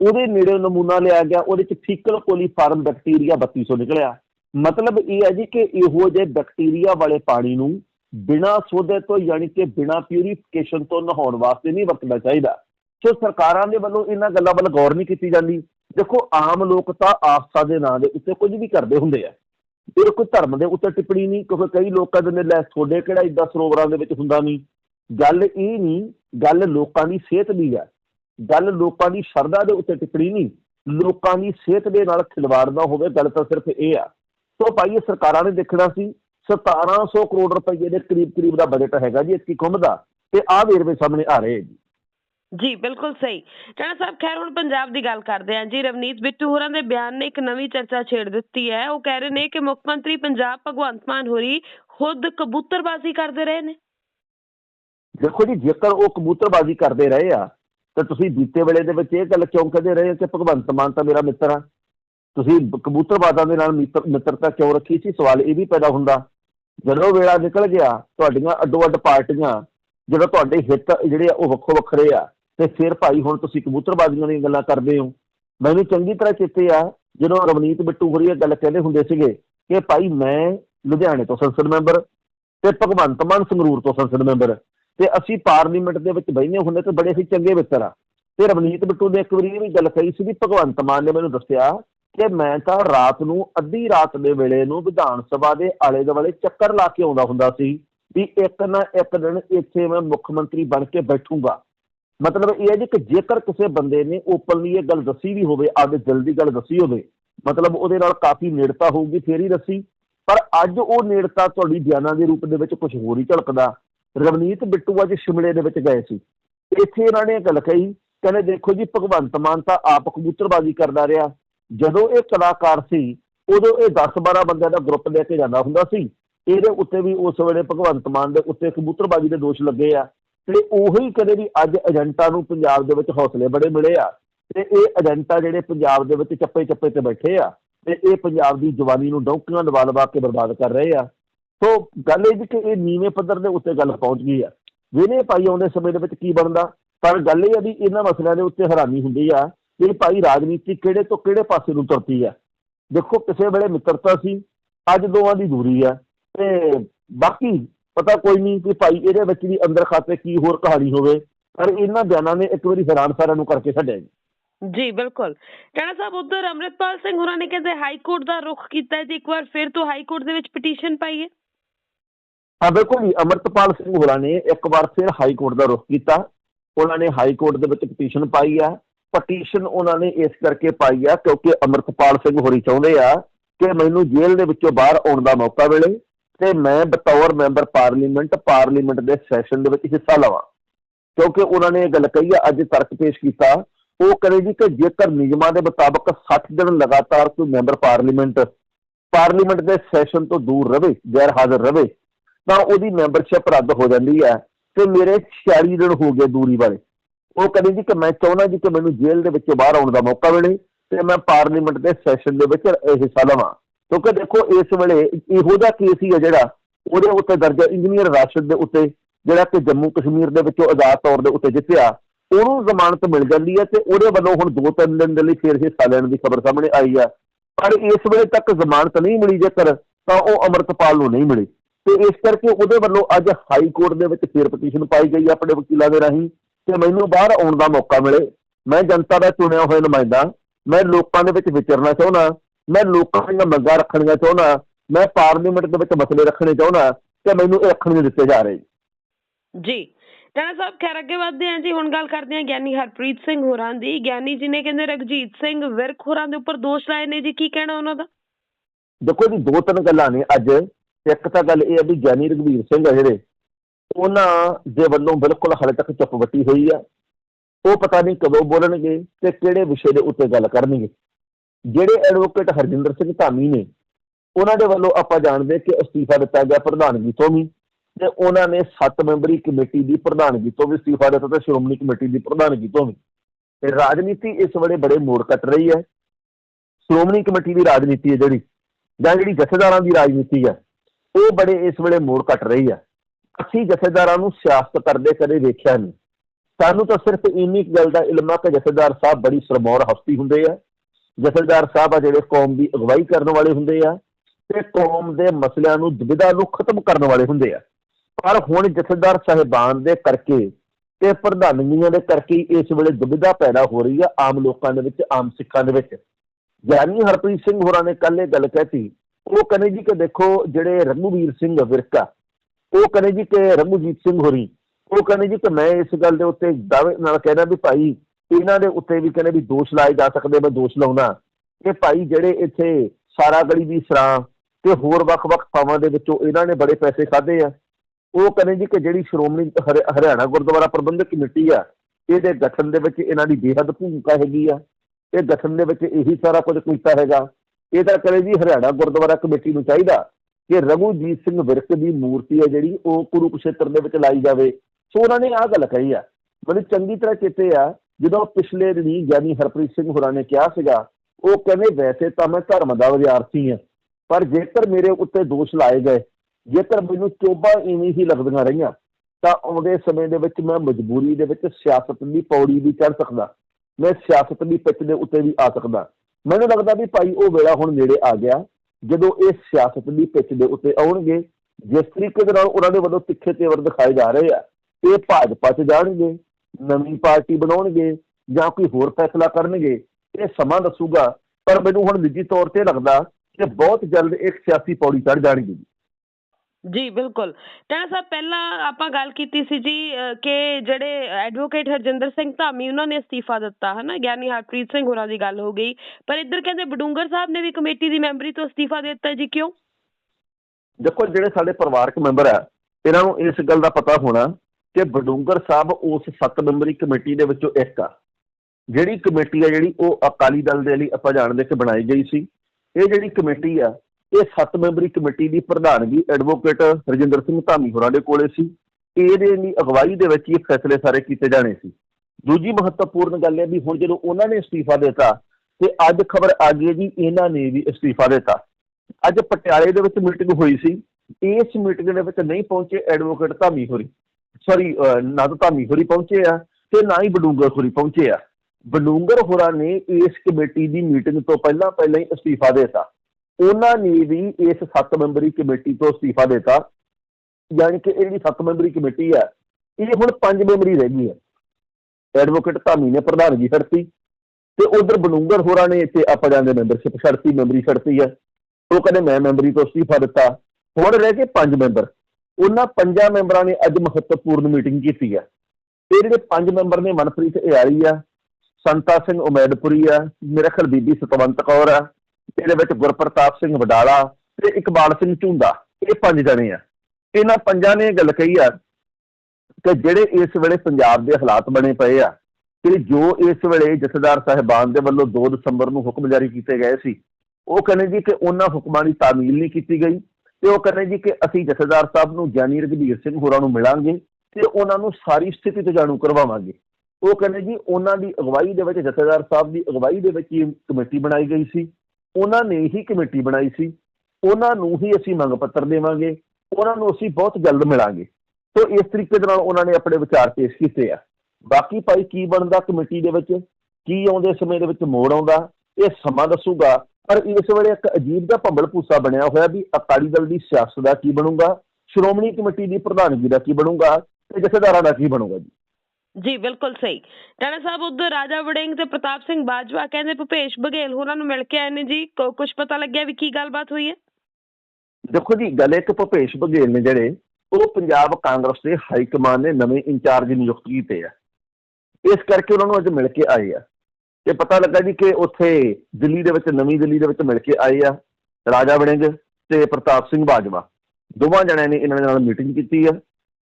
ਉਹਦੇ ਨੇੜੇ ਨਮੂਨਾ ਲਿਆ ਗਿਆ, ਉਹਦੇ ਚ ਫੀਕਲ ਕੋਲੀਫਾਰਮ ਬੈਕਟੀਰੀਆ 3200 ਨਿਕਲਿਆ। ਮਤਲਬ ਇਹ ਹੈ ਜੀ ਕਿ ਇਹੋ ਜਿਹੇ ਬੈਕਟੀਰੀਆ ਵਾਲੇ ਪਾਣੀ ਨੂੰ ਬਿਨਾਂ ਸੋਧੇ ਤੋਂ ਯਾਨੀ ਕਿ ਬਿਨਾਂ ਪਿਊਰੀਫਿਕੇਸ਼ਨ ਤੋਂ ਨਹਾਉਣ ਵਾਸਤੇ ਨਹੀਂ ਵਰਤਣਾ ਚਾਹੀਦਾ। ਸੋ ਸਰਕਾਰਾਂ ਦੇ ਵੱਲੋਂ ਇਹਨਾਂ ਗੱਲਾਂ ਵੱਲ ਗੌਰ ਨਹੀਂ ਕੀਤੀ ਜਾਂਦੀ। ਦੇਖੋ, ਆਮ ਲੋਕ ਤਾਂ ਆਸਥਾ ਦੇ ਨਾਂ ਦੇ ਉੱਤੇ ਕੁਝ ਵੀ ਕਰਦੇ ਹੁੰਦੇ ਆ। ਇਹ ਕੋਈ ਧਰਮ ਦੇ ਉੱਤੇ ਟਿੱਪਣੀ ਨਹੀਂ, ਕਿਉਂਕਿ ਕਈ ਲੋਕਾਂ ਦੇ ਨੇ ਲੈ ਤੁਹਾਡੇ ਕਿਹੜਾ ਇਦਾਂ ਸਰੋਵਰਾਂ ਦੇ ਵਿੱਚ ਹੁੰਦਾ ਨਹੀਂ। ਗੱਲ ਇਹ ਨਹੀਂ, ਗੱਲ ਲੋਕਾਂ ਦੀ ਸਿਹਤ ਦੀ ਹੈ ਗੱਲ ਲੋਕਾਂ ਦੀ ਸ਼ਰਧਾ ਦੇ ਉੱਤੇ ਟਿੱਪਣੀ ਨਹੀਂ। ਲੋਕਾਂ ਦੀ ਸਿਹਤ ਦੇ ਨਾਲ ਖਿਲਵਾੜ ਨਾ ਹੋਵੇ, ਗੱਲ ਤਾਂ ਸਿਰਫ ਇਹ ਆ ਸੋ ਭਾਈ ਸਰਕਾਰਾਂ ਨੇ ਦੇਖਣਾ ਸੀ। 1700 ਕਰੋੜ ਰੁਪਏ ਦੇ ਕਰੀਬ ਕਰੀਬ ਦਾ ਬਜਟ ਹੈਗਾ ਜੀ ਇਸकी ਕੁੰਭ ਦਾ। ਤੇ ਆਹ ਵੇਰਵੇ ਸਾਹਮਣੇ ਆ ਰਹੇ ਜੀ। ਜੀ ਬਿਲਕੁਲ ਸਹੀ। ਟਾਣਾ ਸਾਹਿਬ ਖੈਰ ਹੁਣ ਪੰਜਾਬ ਦੀ ਗੱਲ ਕਰਦੇ ਹਾਂ ਜੀ। ਰਵਨੀਤ ਬਿੱਟੂ ਹੋਰਾਂ ਦੇ ਬਿਆਨ ਨੇ ਇੱਕ ਨਵੀਂ ਚਰਚਾ ਛੇੜ ਦਿੱਤੀ ਹੈ। ਉਹ ਕਹਿ ਰਹੇ ਨੇ ਕਿ ਮੁੱਖ ਮੰਤਰੀ ਪੰਜਾਬ ਭਗਵੰਤ ਮਾਨ ਹੋਰੀ ਖੁਦ ਕਬੂਤਰਬਾਜ਼ੀ ਕਰਦੇ ਰਹੇ ਨੇ। ਦੇਖੋ ਜੀ ਜੇਕਰ ਉਹ ਕਬੂਤਰਬਾਜ਼ੀ ਕਰਦੇ ਰਹੇ ਆ ਤਾਂ ਤੁਸੀਂ ਬੀਤੇ ਵੇਲੇ ਦੇ ਵਿੱਚ ਇਹ ਗੱਲ ਕਿਉਂ ਕਹਦੇ ਰਹੇ ਕਿ ਭਗਵੰਤ ਮਾਨ ਤਾਂ ਮੇਰਾ ਮਿੱਤਰ ਆ? ਤੁਸੀਂ ਬ- ਦੇ ਨਾਲ ਮਿੱਤਰ ਮਿੱਤਰਤਾ ਕਿਉਂ ਰੱਖੀ ਸੀ? ਸਵਾਲ ਇਹ ਵੀ ਪੈਦਾ ਹੁੰਦਾ, ਜਦੋਂ ਵੇਲਾ ਨਿਕਲ ਗਿਆ, ਤੁਹਾਡੀਆਂ ਅੱਡੋ ਅੱਡ ਪਾਰਟੀਆਂ, ਜਦੋਂ ਤੁਹਾਡੇ ਹਿੱਤ ਜਿਹੜੇ ਆ ਉਹ ਵੱਖੋ ਵੱਖਰੇ ਆ, ਤੇ ਫਿਰ ਭਾਈ ਹੁਣ ਤੁਸੀਂ ਕਬੂਤਰਬਾਜ਼ੀਆਂ ਦੀਆਂ ਗੱਲਾਂ ਕਰਦੇ ਹੋ। ਮੈਨੂੰ ਚੰਗੀ ਤਰ੍ਹਾਂ ਚੇਤੇ ਆ, ਜਦੋਂ ਰਵਨੀਤ ਬਿੱਟੂ ਹੋਰੀ ਇਹ ਗੱਲ ਕਹਿੰਦੇ ਹੁੰਦੇ ਸੀਗੇ ਕਿ ਭਾਈ ਮੈਂ ਲੁਧਿਆਣੇ ਤੋਂ ਸੰਸਦ ਮੈਂਬਰ ਤੇ ਭਗਵੰਤ ਮਾਨ ਸੰਗਰੂਰ ਤੋਂ ਸੰਸਦ ਮੈਂਬਰ, ਤੇ ਅਸੀਂ ਪਾਰਲੀਮੈਂਟ ਦੇ ਵਿੱਚ ਬੈਠੇ ਹੁੰਦੇ ਤੇ ਬੜੇ ਹੀ ਚੰਗੇ ਮਿੱਤਰ ਆ। ਤੇ ਰਵਨੀਤ ਬਿੱਟੂ ਨੇ ਇੱਕ ਵਾਰੀ ਇਹ ਵੀ ਗੱਲ ਕਹੀ ਸੀ ਵੀ ਭਗਵੰਤ ਮਾਨ ਨੇ ਮੈਨੂੰ ਦੱਸਿਆ ਕਿ ਮੈਂ ਤਾਂ ਰਾਤ ਨੂੰ, ਅੱਧੀ ਰਾਤ ਦੇ ਵੇਲੇ ਨੂੰ ਵਿਧਾਨ ਸਭਾ ਦੇ ਆਲੇ ਦੁਆਲੇ ਚੱਕਰ ਲਾ ਕੇ ਆਉਂਦਾ ਹੁੰਦਾ ਸੀ ਵੀ ਇੱਕ ਨਾ ਇੱਕ ਦਿਨ ਇੱਥੇ ਮੈਂ ਮੁੱਖ ਮੰਤਰੀ ਬਣ ਕੇ ਬੈਠੂੰਗਾ। ਮਤਲਬ ਇਹ ਹੈ ਜੀ ਕਿ ਜੇਕਰ ਕਿਸੇ ਬੰਦੇ ਨੇ ਓਪਨਲੀ ਇਹ ਗੱਲ ਦੱਸੀ ਵੀ ਹੋਵੇ ਆਪਦੇ ਦਿਲ ਦੀ ਗੱਲ ਦੱਸੀ ਹੋਵੇ, ਮਤਲਬ ਉਹਦੇ ਨਾਲ ਕਾਫੀ ਨੇੜਤਾ ਹੋਊਗੀ, ਫੇਰ ਹੀ ਦੱਸੀ। ਪਰ ਅੱਜ ਉਹ ਨੇੜਤਾ ਤੁਹਾਡੀ ਬਿਆਨਾਂ ਦੇ ਰੂਪ ਦੇ ਵਿੱਚ ਕੁਝ ਹੋਰ ਹੀ ਝਲਕਦਾ। ਰਵਨੀਤ ਬਿੱਟੂ ਅੱਜ ਸ਼ਿਮਲੇ ਦੇ ਵਿੱਚ ਗਏ ਸੀ। ਇੱਥੇ ਇਹਨਾਂ ਨੇ ਇਹ ਗੱਲ ਕਹੀ, ਕਹਿੰਦੇ ਦੇਖੋ ਜੀ, ਭਗਵੰਤ ਮਾਨ ਤਾਂ ਆਪ ਕਬੂਤਰਬਾਜ਼ੀ ਕਰਦਾ ਰਿਹਾ। ਜਦੋਂ ਇਹ ਕਲਾਕਾਰ ਸੀ, ਉਦੋਂ ਇਹ 10-12 ਬੰਦਿਆਂ ਦਾ ਗਰੁੱਪ ਲੈ ਕੇ ਜਾਂਦਾ ਹੁੰਦਾ ਸੀ। ਇਹਦੇ ਉੱਤੇ ਵੀ ਉਸ ਵੇਲੇ ਭਗਵੰਤ ਮਾਨ ਦੇ ਉੱਤੇ ਕਬੂਤਰਬਾਜ਼ੀ ਦੇ ਦੋਸ਼ ਲੱਗੇ ਆ। ਤੇ ਉਹੀ ਕਦੇ ਵੀ ਅੱਜ ਏਜੰਟਾਂ ਨੂੰ ਪੰਜਾਬ ਦੇ ਵਿੱਚ ਹੌਸਲੇ ਬੜੇ ਮਿਲੇ ਆ। ਤੇ ਇਹ ਏਜੰਟਾਂ ਜਿਹੜੇ ਪੰਜਾਬ ਦੇ ਵਿੱਚ ਚੱਪੇ ਚੱਪੇ ਤੇ ਬੈਠੇ ਆ, ਤੇ ਇਹ ਪੰਜਾਬ ਦੀ ਜਵਾਨੀ ਨੂੰ ਡੌਂਕੀਆਂ ਲਵਾ ਲਵਾ ਕੇ ਬਰਬਾਦ ਕਰ ਰਹੇ ਆ। ਸੋ ਗੱਲ ਇਹ ਜੀ ਕਿ ਇਹ ਨੀਵੇਂ ਪੱਧਰ ਦੇ ਉੱਤੇ ਗੱਲ ਪਹੁੰਚ ਗਈ ਆ। ਵੇਨੇ ਭਾਈ ਆਉਂਦੇ ਸਮੇਂ ਦੇ ਵਿੱਚ ਕੀ ਬਣਦਾ? ਪਰ ਗੱਲ ਇਹ ਆ ਵੀ ਇਹਨਾਂ ਮਸਲਿਆਂ ਦੇ ਉੱਤੇ ਹੈਰਾਨੀ ਹੁੰਦੀ ਆ ਕਿ ਭਾਈ ਰਾਜਨੀਤੀ ਕਿਹੜੇ ਤੋਂ ਕਿਹੜੇ ਪਾਸੇ ਨੂੰ ਤੁਰਦੀ ਆ? ਦੇਖੋ ਕਿਸੇ ਵੇਲੇ ਮਿੱਤਰਤਾ ਸੀ ਅੱਜ ਦੋਵਾਂ ਦੀ ਦੂਰੀ ਆ। ਤੇ ਬਾਕੀ ਪਤਾ ਕੋਈ ਨਹੀਂ ਕਿ ਭਾਈ ਇਹਦੇ ਵਿੱਚ ਵੀ ਅੰਦਰ ਖਾਤੇ ਕੀ ਹੋਰ ਕਹਾਣੀ ਹੋਵੇ ਪਰ ਇਹਨਾਂ ਬਿਆਨਾਂ ਨੇ ਇੱਕ ਵਾਰੀ ਹੈਰਾਨ ਸਾਰਿਆਂ ਨੂੰ ਕਰਕੇ ਛੱਡਿਆ ਜੀ। ਜੀ ਬਿਲਕੁਲ। ਟਾਣਾ ਸਾਹਿਬ ਉਧਰ ਅੰਮ੍ਰਿਤਪਾਲ ਸਿੰਘ ਹੋਰਾਂ ਨੇ ਕਹਿੰਦੇ ਹਾਈ ਕੋਰਟ ਦਾ ਰੁਖ ਕੀਤਾ ਹੈ ਇੱਕ ਵਾਰ ਫਿਰ ਤੋਂ ਹਾਈ ਕੋਰਟ ਦੇ ਵਿੱਚ ਪਟੀਸ਼ਨ ਪਾਈ ਹੈ। ਹਾਂ ਬਿਲਕੁਲ ਜੀ ਅਮਰਤਪਾਲ ਸਿੰਘ ਹੋਰਾਂ ਨੇ ਇੱਕ ਵਾਰ ਫਿਰ ਹਾਈ ਕੋਰਟ ਦਾ ਰੁਖ ਕੀਤਾ। ਉਹਨਾਂ ਨੇ ਹਾਈ ਕੋਰਟ ਦੇ ਵਿੱਚ ਪਟੀਸ਼ਨ ਪਾਈ ਆ। ਪਟੀਸ਼ਨ ਉਹਨਾਂ ਨੇ ਇਸ ਕਰਕੇ ਪਾਈ ਆ ਕਿਉਂਕਿ ਅਮਰਤਪਾਲ ਸਿੰਘ ਹੋਰੀ ਚਾਹੁੰਦੇ ਆ ਕਿ ਮੈਨੂੰ ਜੇਲ੍ਹ ਦੇ ਵਿੱਚੋਂ ਬਾਹਰ ਆਉਣ ਦਾ ਮੌਕਾ ਮਿਲੇ ਤੇ ਮੈਂ ਬਤੌਰ ਮੈਂਬਰ ਪਾਰਲੀਮੈਂਟ ਪਾਰਲੀਮੈਂਟ ਦੇ ਸੈਸ਼ਨ ਦੇ ਵਿੱਚ ਹਿੱਸਾ ਲਵਾਂ। ਕਿਉਂਕਿ ਉਹਨਾਂ ਨੇ ਇਹ ਗੱਲ ਕਹੀ ਆ, ਅੱਜ ਤਰਕ ਪੇਸ਼ ਕੀਤਾ, ਉਹ ਕਰੇ ਜੀ ਕਿ ਜੇਕਰ ਨਿਯਮਾਂ ਦੇ ਮੁਤਾਬਕ 60 ਦਿਨ ਲਗਾਤਾਰ ਕੋਈ ਮੈਂਬਰ ਪਾਰਲੀਮੈਂਟ ਪਾਰਲੀਮੈਂਟ ਦੇ ਸੈਸ਼ਨ ਤੋਂ ਦੂਰ ਰਵੇ, ਗੈਰ ਹਾਜ਼ਰ ਰਵੇ, ਤਾਂ ਉਹਦੀ ਮੈਂਬਰਸ਼ਿਪ ਰੱਦ ਹੋ ਜਾਂਦੀ ਹੈ ਤੇ ਮੇਰੇ 46 ਦਿਨ ਹੋ ਗਏ ਦੂਰੀ ਵਾਲੇ। ਉਹ ਕਹਿੰਦੇ ਜੀ ਕਿ ਮੈਂ ਚਾਹੁੰਦਾ ਜੀ ਕਿ ਮੈਨੂੰ ਜੇਲ੍ਹ ਦੇ ਵਿੱਚੋਂ ਬਾਹਰ ਆਉਣ ਦਾ ਮੌਕਾ ਮਿਲੇ ਤੇ ਮੈਂ ਪਾਰਲੀਮੈਂਟ ਦੇ ਸੈਸ਼ਨ ਦੇ ਵਿੱਚ ਹਿੱਸਾ ਲਵਾਂ। ਕਿਉਂਕਿ ਦੇਖੋ, ਇਸ ਵੇਲੇ ਇਹੋ ਜਿਹਾ ਕੇਸ ਹੀ ਹੈ ਜਿਹੜਾ ਉਹਦੇ ਉੱਤੇ ਦਰਜਾ ਇੰਜੀਨੀਅਰ ਰਾਸ਼ਦ ਦੇ ਉੱਤੇ ਜਿਹੜਾ ਕਿ ਜੰਮੂ ਕਸ਼ਮੀਰ ਦੇ ਵਿੱਚੋਂ ਆਜ਼ਾਦ ਤੌਰ ਦੇ ਉੱਤੇ ਜਿੱਤਿਆ, ਉਹਨੂੰ ਜ਼ਮਾਨਤ ਮਿਲ ਜਾਂਦੀ ਹੈ ਤੇ ਉਹਦੇ ਵੱਲੋਂ ਹੁਣ ਦੋ ਤਿੰਨ ਦਿਨ ਦੇ ਲਈ ਫਿਰ ਹਿੱਸਾ ਲੈਣ ਦੀ ਖਬਰ ਸਾਹਮਣੇ ਆਈ ਆ। ਪਰ ਇਸ ਵੇਲੇ ਤੱਕ ਜ਼ਮਾਨਤ ਨਹੀਂ ਮਿਲੀ ਜੇਕਰ, ਤਾਂ ਉਹ ਅਮਰਤਪਾਲ ਨੂੰ ਨਹੀਂ ਮਿਲੀ। ਤੇ ਇਸ ਕਰਕੇ ਉਹਦੇ ਵੱਲੋਂ ਅੱਜ ਹਾਈ ਕੋਰਟ ਦੇ ਵਿੱਚ ਫਿਰ ਪਟੀਸ਼ਨ ਪਾਈ ਗਈ ਆ ਆਪਣੇ ਵਕੀਲਾਂ ਦੇ ਰਾਹੀਂ। ਕਿ ਮੈਨੂੰ ਬਾਹਰ ਆਉਣ ਦਾ ਮੌਕਾ ਮਿਲੇ। ਮੈਂ ਜਨਤਾ ਦਾ ਚੁਣਿਆ ਹੋਇਆ ਨੁਮਾਇੰਦਾ। ਮੈਂ ਲੋਕਾਂ ਦੇ ਵਿੱਚ ਵਿਚਰਨਾ ਚਾਹੁੰਦਾ। ਮੈਂ ਲੋਕਾਂ ਦੀਆਂ ਮੰਗਾਂ ਰੱਖਣੀਆਂ ਚਾਹੁੰਦਾ। ਮੈਂ ਪਾਰਲੀਮੈਂਟ ਦੇ ਵਿੱਚ ਮਸਲੇ ਰੱਖਣੇ ਚਾਹੁੰਦਾ ਕਿ ਮੈਨੂੰ ਇਹ ਰੱਖਣ ਨਹੀਂ ਦਿੱਤੇ ਜਾ ਰਹੇ। ਜੀ। ਟਾਣਾ ਸਾਹਿਬ ਖੈਰ ਅੱਗੇ ਵਧਦੇ ਹਾਂ ਜੀ। ਹੁਣ ਗੱਲ ਕਰਦੇ ਹਾਂ ਗਿਆਨੀ ਹਰਪ੍ਰੀਤ ਸਿੰਘ ਹੋਰਾਂ ਦੀ। ਗਿਆਨੀ ਜੀ ਨੇ ਕਹਿੰਦੇ ਰਗਜੀਤ ਸਿੰਘ ਵਿਰਕ ਹੋਰਾਂ ਦੇ ਉੱਪਰ ਦੋਸ਼ ਲਾਏ ਨੇ ਜੀ। ਕੀ ਕਹਿਣਾ ਉਹਨਾਂ ਦਾ? ਦੇਖੋ ਜੀ ਦੋ ਤਿੰਨ ਗੱਲਾਂ ਨੇ ਅੱਜ। ਇੱਕ ਤਾਂ ਗੱਲ ਇਹ ਹੈ ਵੀ ਗਿਆਨੀ ਰਘਵੀਰ ਸਿੰਘ ਆ ਜਿਹੜੇ। ਉਹਨਾਂ ਦੇ ਵੱਲੋਂ ਬਿਲਕੁਲ ਹਾਲੇ ਤੱਕ ਚੁੱਪ ਵੱਟੀ ਹੋਈ ਆ। ਉਹ ਪਤਾ ਨਹੀਂ ਕਦੋਂ ਬੋਲਣਗੇ ਤੇ ਕਿਹੜੇ ਵਿਸ਼ੇ ਦੇ ਉੱਤੇ ਗੱਲ ਕਰਨਗੇ। ਜਿਹੜੇ ਐਡਵੋਕੇਟ ਹਰਜਿੰਦਰ ਸਿੰਘ ਧਾਮੀ ਨੇ, ਉਹਨਾਂ ਦੇ ਵੱਲੋਂ ਆਪਾਂ ਜਾਣਦੇ ਕਿ ਅਸਤੀਫਾ ਦਿੱਤਾ ਗਿਆ ਪ੍ਰਧਾਨਗੀ ਤੋਂ ਵੀ ਤੇ ਉਹਨਾਂ ਨੇ 7 ਮੈਂਬਰੀ ਕਮੇਟੀ ਦੀ ਪ੍ਰਧਾਨਗੀ ਤੋਂ ਵੀ ਅਸਤੀਫਾ ਦਿੱਤਾ ਤੇ ਸ਼੍ਰੋਮਣੀ ਕਮੇਟੀ ਦੀ ਪ੍ਰਧਾਨਗੀ ਤੋਂ ਵੀ। ਤੇ ਰਾਜਨੀਤੀ ਇਸ ਵੇਲੇ ਬੜੇ ਮੋੜ ਕੱਟ ਰਹੀ ਹੈ। ਸ਼੍ਰੋਮਣੀ ਕਮੇਟੀ ਦੀ ਰਾਜਨੀਤੀ ਹੈ ਜਿਹੜੀ, ਜਾਂ ਜਿਹੜੀ ਜਥੇਦਾਰਾਂ ਦੀ ਰਾਜਨੀਤੀ ਹੈ, ਉਹ ਬੜੇ ਇਸ ਵੇਲੇ ਮੋੜ ਕੱਟ ਰਹੀ ਹੈ। ਅਸੀਂ ਜਥੇਦਾਰਾਂ ਨੂੰ ਸਿਆਸਤ ਕਰਦੇ ਕਦੇ ਵੇਖਿਆ ਨਹੀਂ। ਸਾਨੂੰ ਤਾਂ ਸਿਰਫ ਇੰਨੀ ਕੁ ਗੱਲ ਦਾ ਇਲਮ ਆ ਕਿ ਜਥੇਦਾਰ ਸਾਹਿਬ ਬੜੀ ਸਰਮੌਰ ਹਸਤੀ ਹੁੰਦੇ ਆ। ਜਥੇਦਾਰ ਸਾਹਿਬ ਆ ਜਿਹੜੇ ਕੌਮ ਦੀ ਅਗਵਾਈ ਕਰਨ ਵਾਲੇ ਹੁੰਦੇ ਆ ਤੇ ਕੌਮ ਦੇ ਮਸਲਿਆਂ ਨੂੰ ਦੁਬਿਧਾ ਨੂੰ ਖਤਮ ਕਰਨ ਵਾਲੇ ਹੁੰਦੇ ਆ। ਪਰ ਹੁਣ ਜਥੇਦਾਰ ਸਾਹਿਬਾਨ ਦੇ ਕਰਕੇ ਤੇ ਪ੍ਰਧਾਨਗੀਆਂ ਦੇ ਕਰਕੇ ਇਸ ਵੇਲੇ ਦੁਬਿਧਾ ਪੈਦਾ ਹੋ ਰਹੀ ਆ ਆਮ ਲੋਕਾਂ ਦੇ ਵਿੱਚ, ਆਮ ਸਿੱਖਾਂ ਦੇ ਵਿੱਚ। ਗਿਆਨੀ ਹਰਪ੍ਰੀਤ ਸਿੰਘ ਹੋਰਾਂ ਨੇ ਕੱਲ੍ਹ ਇਹ ਗੱਲ ਕਹਿਤੀ ਉਹ ਕਹਿੰਦੇ ਜੀ ਕਿ ਦੇਖੋ ਜਿਹੜੇ ਰਘੂਵੀਰ ਸਿੰਘ ਵਿਰਕਾ ਉਹ ਕਹਿੰਦੇ ਜੀ ਕਿ ਰਘੁਜੀਤ ਸਿੰਘ ਹੋਰੀ, ਉਹ ਕਹਿੰਦੇ ਜੀ ਕਿ ਮੈਂ ਇਸ ਗੱਲ ਦੇ ਉੱਤੇ ਦਾਅਵੇ ਨਾਲ ਕਹਿਣਾ ਵੀ ਭਾਈ ਇਹਨਾਂ ਦੇ ਉੱਤੇ ਵੀ ਕਹਿੰਦੇ ਵੀ ਦੋਸ਼ ਲਾਏ ਜਾ ਸਕਦੇ, ਮੈਂ ਦੋਸ਼ ਲਾਉਣਾ। ਕਿ ਭਾਈ ਜਿਹੜੇ ਇੱਥੇ ਸਾਰਾ ਗਲੀ ਦੀ ਸਰਾਂ ਤੇ ਹੋਰ ਵੱਖ-ਵੱਖ ਥਾਵਾਂ ਦੇ ਵਿੱਚੋਂ ਇਹਨਾਂ ਨੇ ਬੜੇ ਪੈਸੇ ਖਾਦੇ ਆ। ਉਹ ਕਹਿੰਦੇ ਜੀ ਕਿ ਜਿਹੜੀ ਸ਼੍ਰੋਮਣੀ ਹਰਿ- ਹਰਿਆਣਾ ਗੁਰਦੁਆਰਾ ਪ੍ਰਬੰਧਕ ਕਮੇਟੀ ਆ, ਇਹਦੇ ਗਠਨ ਦੇ ਵਿੱਚ ਇਹਨਾਂ ਦੀ ਬੇਹੱਦ ਭੂਮਿਕਾ ਹੈਗੀ ਆ। ਇਹ ਗਠਨ ਦੇ ਵਿੱਚ ਇਹੀ ਸਾਰਾ ਕੁਝ ਕੀਤਾ ਹੈਗਾ। ਇਹ ਤਾਂ ਕਰੇ ਜੀ ਹਰਿਆਣਾ ਗੁਰਦੁਆਰਾ ਕਮੇਟੀ ਨੂੰ ਚਾਹੀਦਾ। ਕਿ ਰਘੂਜੀਤ ਸਿੰਘ ਵਿਰਕ ਦੀ ਮੂਰਤੀ ਹੈ ਜਿਹੜੀ ਉਹ ਕੁਰੂਕਸ਼ੇਤਰ ਦੇ ਵਿੱਚ ਲਾਈ ਜਾਵੇ। ਸੋ ਉਹਨਾਂ ਨੇ ਆਹ ਗੱਲ ਕਹੀ ਆ। ਮੈਨੂੰ ਚੰਗੀ ਤਰ੍ਹਾਂ ਕਿਤੇ ਆ, ਜਦੋਂ ਪਿਛਲੇ ਦਿਨੀ ਗਿਆਨੀ ਹਰਪ੍ਰੀਤ ਸਿੰਘ ਹੋਰਾਂ ਨੇ ਕਿਹਾ ਸੀਗਾ, ਉਹ ਕਹਿੰਦੇ, ਵੈਸੇ ਤਾਂ ਮੈਂ ਧਰਮ ਦਾ ਵਿਦਿਆਰਥੀ ਹਾਂ, ਪਰ ਜੇਕਰ ਮੇਰੇ ਉੱਤੇ ਦੋਸ਼ ਲਾਏ ਗਏ, ਜੇਕਰ ਮੈਨੂੰ ਚੋਬਾ ਇਵੇਂ ਹੀ ਲੱਗਦੀਆਂ ਰਹੀਆਂ, ਤਾਂ ਆਉਂਦੇ ਸਮੇਂ ਦੇ ਵਿੱਚ ਮੈਂ ਮਜਬੂਰੀ ਦੇ ਵਿੱਚ ਸਿਆਸਤ ਦੀ ਪੌੜੀ ਵੀ ਚੜ ਸਕਦਾ। ਮੈਂ ਸਿਆਸਤ ਦੀ ਪਿੱਚ ਦੇ ਉੱਤੇ ਵੀ ਆ ਸਕਦਾ। ਮੈਨੂੰ ਲੱਗਦਾ ਵੀ ਭਾਈ ਉਹ ਵੇਲਾ ਹੁਣ ਨੇੜੇ ਆ ਗਿਆ। ਜਦੋਂ ਇਹ ਸਿਆਸਤ ਦੀ ਪਿੱਚ ਦੇ ਉੱਤੇ ਆਉਣਗੇ, ਜਿਸ ਤਰੀਕੇ ਦੇ ਨਾਲ ਉਹਨਾਂ ਦੇ ਵੱਲੋਂ ਤਿੱਖੇ ਤੇਵਰ ਦਿਖਾਏ ਜਾ ਰਹੇ ਆ, ਇਹ ਭਾਜਪਾ 'ਚ ਜਾਣਗੇ, ਨਵੀਂ ਪਾਰਟੀ ਬਣਾਉਣਗੇ ਜਾਂ ਕੋਈ ਹੋਰ ਫੈਸਲਾ ਕਰਨਗੇ, ਇਹ ਸਮਾਂ ਦੱਸੂਗਾ। ਪਰ ਮੈਨੂੰ ਹੁਣ ਨਿੱਜੀ ਤੌਰ ਤੇ ਲੱਗਦਾ ਕਿ ਬਹੁਤ ਜਲਦ ਇੱਕ ਸਿਆਸੀ ਪੌੜੀ ਚੜ ਜਾਣਗੇ। ਜੀ, ਬਿਲਕੁਲ। ਟਾਣਾ ਸਾਹਿਬ ਪਹਿਲਾਂ ਆਪਾਂ ਗੱਲ ਕੀਤੀ ਸੀ ਜੀ ਕਿ ਜਿਹੜੇ ਐਡਵੋਕੇਟ ਹਰਜਿੰਦਰ ਸਿੰਘ ਧਾਮੀ, ਉਹਨਾਂ ਨੇ ਅਸਤੀਫਾ ਦਿੱਤਾ, ਹਨਾ? ਗਿਆਨੀ ਹਰਪ੍ਰੀਤ ਸਿੰਘ ਹੋਰਾਂ ਦੀ ਗੱਲ ਹੋ ਗਈ। ਪਰ ਇੱਧਰ ਕਹਿੰਦੇ ਬਡੂੰਗਰ ਸਾਹਿਬ ਨੇ ਵੀ ਕਮੇਟੀ ਦੀ ਮੈਂਬਰੀ ਤੋਂ ਅਸਤੀਫਾ ਦੇ ਦਿੱਤਾ ਜੀ, ਕਿਉਂ? ਦੇਖੋ, ਜਿਹੜੇ ਸਾਡੇ ਪਰਿਵਾਰਕ ਮੈਂਬਰ ਆ, ਇਹਨਾਂ ਨੂੰ ਇਸ ਗੱਲ ਦਾ ਪਤਾ ਹੋਣਾ ਕਿ ਬਡੂੰਗਰ ਸਾਹਿਬ ਉਸ ਸੱਤ ਮੈਂਬਰੀ ਕਮੇਟੀ ਦੇ ਵਿੱਚੋਂ ਇੱਕ ਆ। ਜਿਹੜੀ ਕਮੇਟੀ ਆ, ਜਿਹੜੀ ਉਹ ਅਕਾਲੀ ਦਲ ਦੇ ਲਈ ਆਪਾਂ ਜਾਣਦੇ ਕਿ ਬਣਾਈ ਗਈ ਸੀ। ਇਹ ਜਿਹੜੀ ਕਮੇਟੀ ਆ ਇਹ ਸੱਤ ਮੈਂਬਰੀ ਕਮੇਟੀ ਦੀ ਪ੍ਰਧਾਨਗੀ ਐਡਵੋਕੇਟ ਰਜਿੰਦਰ ਸਿੰਘ ਧਾਮੀ ਹੋਰਾਂ ਦੇ ਕੋਲੇ ਸੀ। ਇਹਦੇ ਲਈ ਅਗਵਾਈ ਦੇ ਵਿੱਚ ਹੀ ਇਹ ਫੈਸਲੇ ਸਾਰੇ ਕੀਤੇ ਜਾਣੇ ਸੀ। ਦੂਜੀ ਮਹੱਤਵਪੂਰਨ ਗੱਲ ਇਹ ਵੀ ਹੁਣ ਜਦੋਂ ਉਹਨਾਂ ਨੇ ਅਸਤੀਫਾ ਦਿੱਤਾ ਤੇ ਅੱਜ ਖਬਰ ਆ ਗਈ ਜੀ, ਇਹਨਾਂ ਨੇ ਵੀ ਅਸਤੀਫਾ ਦਿੱਤਾ। ਅੱਜ ਪਟਿਆਲੇ ਦੇ ਵਿੱਚ ਮੀਟਿੰਗ ਹੋਈ ਸੀ। ਇਸ ਮੀਟਿੰਗ ਦੇ ਵਿੱਚ ਨਹੀਂ ਪਹੁੰਚੇ ਐਡਵੋਕੇਟ ਧਾਮੀ ਹੋਰੀ। ਸੌਰੀ ਨਾ ਤਾਂ ਧਾਮੀ ਹੋਰੀ ਪਹੁੰਚੇ ਆ ਤੇ ਨਾ ਹੀ ਬਡੂੰਗਰ ਹੋਰੀ ਪਹੁੰਚੇ ਆ। ਬਡੂੰਗਰ ਹੋਰਾਂ ਨੇ ਇਸ ਕਮੇਟੀ ਦੀ ਮੀਟਿੰਗ ਤੋਂ ਪਹਿਲਾਂ ਪਹਿਲਾਂ ਹੀ ਅਸਤੀਫਾ ਦਿੱਤਾ। ਉਹਨਾਂ ਨੇ ਵੀ ਇਸ ਸੱਤ ਮੈਂਬਰੀ ਕਮੇਟੀ ਤੋਂ ਅਸਤੀਫਾ ਦਿੱਤਾ, ਯਾਨੀ ਕਿ ਇਹ ਜਿਹੜੀ ਸੱਤ ਮੈਂਬਰੀ ਕਮੇਟੀ ਆ, ਇਹ ਹੁਣ ਪੰਜ ਮੈਂਬਰੀ ਰਹਿ ਗਈ ਹੈ ਐਡਵੋਕੇਟ ਧਾਮੀ ਨੇ ਪ੍ਰਧਾਨਗੀ ਛੱਡਤੀ ਤੇ ਉਧਰ ਬਡੂੰਗਰ ਹੋਰਾਂ ਨੇ ਇੱਥੇ ਆਪਾਂ ਜਾਂਦੇ ਮੈਂਬਰਸ਼ਿਪ ਛੱਡਤੀ, ਮੈਂਬਰੀ ਛੱਡਤੀ ਹੈ ਉਹ ਕਹਿੰਦੇ ਮੈਂ ਮੈਂਬਰੀ ਤੋਂ ਅਸਤੀਫਾ ਦਿੱਤਾ। ਹੁਣ ਰਹਿ ਗਏ ਪੰਜ ਮੈਂਬਰ। ਉਹਨਾਂ ਪੰਜਾਂ ਮੈਂਬਰਾਂ ਨੇ ਅੱਜ ਮਹੱਤਵਪੂਰਨ ਮੀਟਿੰਗ ਕੀਤੀ ਹੈ ਇਹ ਜਿਹੜੇ ਪੰਜ ਮੈਂਬਰ ਨੇ, ਮਨਪ੍ਰੀਤ ਇਆਰੀ ਆ, ਸੰਤਾ ਸਿੰਘ ਉਮੈਦਪੁਰੀ ਆ, ਮੇਰਾ ਖਿਆਲ ਬੀਬੀ ਸਤਵੰਤ ਕੌਰ ਆ ਇਹਦੇ ਵਿੱਚ ਗੁਰਪ੍ਰਤਾਪ ਸਿੰਘ ਵਡਾਲਾ ਤੇ ਇਕਬਾਲ ਸਿੰਘ ਝੁੰਦਾ ਇਹ ਪੰਜ ਜਣੇ ਆ। ਇਹਨਾਂ ਪੰਜਾਂ ਨੇ ਇਹ ਗੱਲ ਕਹੀ ਆ ਕਿ ਜਿਹੜੇ ਇਸ ਵੇਲੇ ਪੰਜਾਬ ਦੇ ਹਾਲਾਤ ਬਣੇ ਪਏ ਆ ਕਿ ਜੋ ਇਸ ਵੇਲੇ ਜਥੇਦਾਰ ਸਾਹਿਬਾਨ ਦੇ ਵੱਲੋਂ 2 ਦਸੰਬਰ ਨੂੰ ਹੁਕਮ ਜਾਰੀ ਕੀਤੇ ਗਏ ਸੀ, ਉਹ ਕਹਿੰਦੇ ਜੀ ਕਿ ਉਹਨਾਂ ਹੁਕਮਾਂ ਦੀ ਤਾਮੀਲ ਨਹੀਂ ਕੀਤੀ ਗਈ ਤੇ ਉਹ ਕਹਿੰਦੇ ਜੀ ਕਿ ਅਸੀਂ ਜਥੇਦਾਰ ਸਾਹਿਬ ਨੂੰ ਗਿਆਨੀ ਰਘਬੀਰ ਸਿੰਘ ਹੋਰਾਂ ਨੂੰ ਮਿਲਾਂਗੇ ਤੇ ਉਹਨਾਂ ਨੂੰ ਸਾਰੀ ਸਥਿਤੀ ਤੋਂ ਜਾਣੂ ਕਰਵਾਵਾਂਗੇ। ਉਹ ਕਹਿੰਦੇ ਜੀ ਉਹਨਾਂ ਦੀ ਅਗਵਾਈ ਦੇ ਵਿੱਚ ਜਥੇਦਾਰ ਸਾਹਿਬ ਦੀ ਅਗਵਾਈ ਦੇ ਵਿੱਚ ਹੀ ਕਮੇਟੀ ਬਣਾਈ ਗਈ ਸੀ। ਉਹਨਾਂ ਨੇ ਹੀ ਕਮੇਟੀ ਬਣਾਈ ਸੀ। ਉਹਨਾਂ ਨੂੰ ਹੀ ਅਸੀਂ ਮੰਗ ਪੱਤਰ ਦੇਵਾਂਗੇ। ਉਹਨਾਂ ਨੂੰ ਅਸੀਂ ਬਹੁਤ ਜਲਦ ਮਿਲਾਂਗੇ। ਸੋ ਇਸ ਤਰੀਕੇ ਦੇ ਨਾਲ ਉਹਨਾਂ ਨੇ ਆਪਣੇ ਵਿਚਾਰ ਪੇਸ਼ ਕੀਤੇ ਆ। ਬਾਕੀ ਭਾਈ ਕੀ ਬਣਦਾ ਕਮੇਟੀ ਦੇ ਵਿੱਚ? ਕੀ ਆਉਂਦੇ ਸਮੇਂ ਦੇ ਵਿੱਚ ਮੋੜ ਆਉਂਦਾ? ਇਹ ਸਮਾਂ ਦੱਸੂਗਾ। ਪਰ ਇਸ ਵੇਲੇ ਇੱਕ ਅਜੀਬ ਦਾ ਭੰਬਲ ਭੂਸਾ ਬਣਿਆ ਹੋਇਆ ਵੀ ਅਕਾਲੀ ਦਲ ਦੀ ਸਿਆਸਤ ਦਾ ਕੀ ਬਣੂਗਾ? ਸ਼੍ਰੋਮਣੀ ਕਮੇਟੀ ਦੀ ਪ੍ਰਧਾਨਗੀ ਦਾ ਕੀ ਬਣੂਗਾ? ਤੇ ਜਥੇਦਾਰਾਂ ਦਾ ਕੀ ਬਣੂਗਾ ਜੀ? ਜੀ, ਬਿਲਕੁਲ ਸਹੀ। ਟਾਣਾ ਸਾਹਿਬ, ਉਧਰ ਰਾਜਾ ਵੜਿੰਗ ਤੇ ਪ੍ਰਤਾਪ ਸਿੰਘ ਬਾਜਵਾ ਕਹਿੰਦੇ ਭੁਪੇਸ਼ ਬਘੇਲ ਹੋਰਾਂ ਨੂੰ ਮਿਲ ਕੇ ਆਏ ਨੇ ਜੀ। ਕੁਝ ਪਤਾ ਲੱਗਿਆ ਵੀ ਕੀ ਗੱਲਬਾਤ ਹੋਈ ਹੈ? ਦੇਖੋ ਜੀ, ਗੱਲ ਇੱਕ ਭੁਪੇਸ਼ ਬਘੇਲ ਨੇ ਜਿਹੜੇ, ਉਹ ਪੰਜਾਬ ਕਾਂਗਰਸ ਦੇ ਹਾਈ ਕਮਾਨ ਨੇ ਨਵੇਂ ਇੰਚਾਰਜ ਨਿਯੁਕਤ ਕੀਤੇ ਆ। ਇਸ ਕਰਕੇ ਉਹਨਾਂ ਨੂੰ ਅੱਜ ਮਿਲ ਕੇ ਆਏ ਆ। ਤੇ ਪਤਾ ਲੱਗਾ ਜੀ ਕਿ ਉੱਥੇ ਦਿੱਲੀ ਦੇ ਵਿੱਚ, ਨਵੀਂ ਦਿੱਲੀ ਦੇ ਵਿੱਚ ਮਿਲ ਕੇ ਆਏ ਆ ਰਾਜਾ ਵੜਿੰਗ ਤੇ ਪ੍ਰਤਾਪ ਸਿੰਘ ਬਾਜਵਾ। ਦੋਵਾਂ ਜਣਿਆਂ ਨੇ ਇਹਨਾਂ ਦੇ ਨਾਲ ਮੀਟਿੰਗ ਕੀਤੀ ਆ।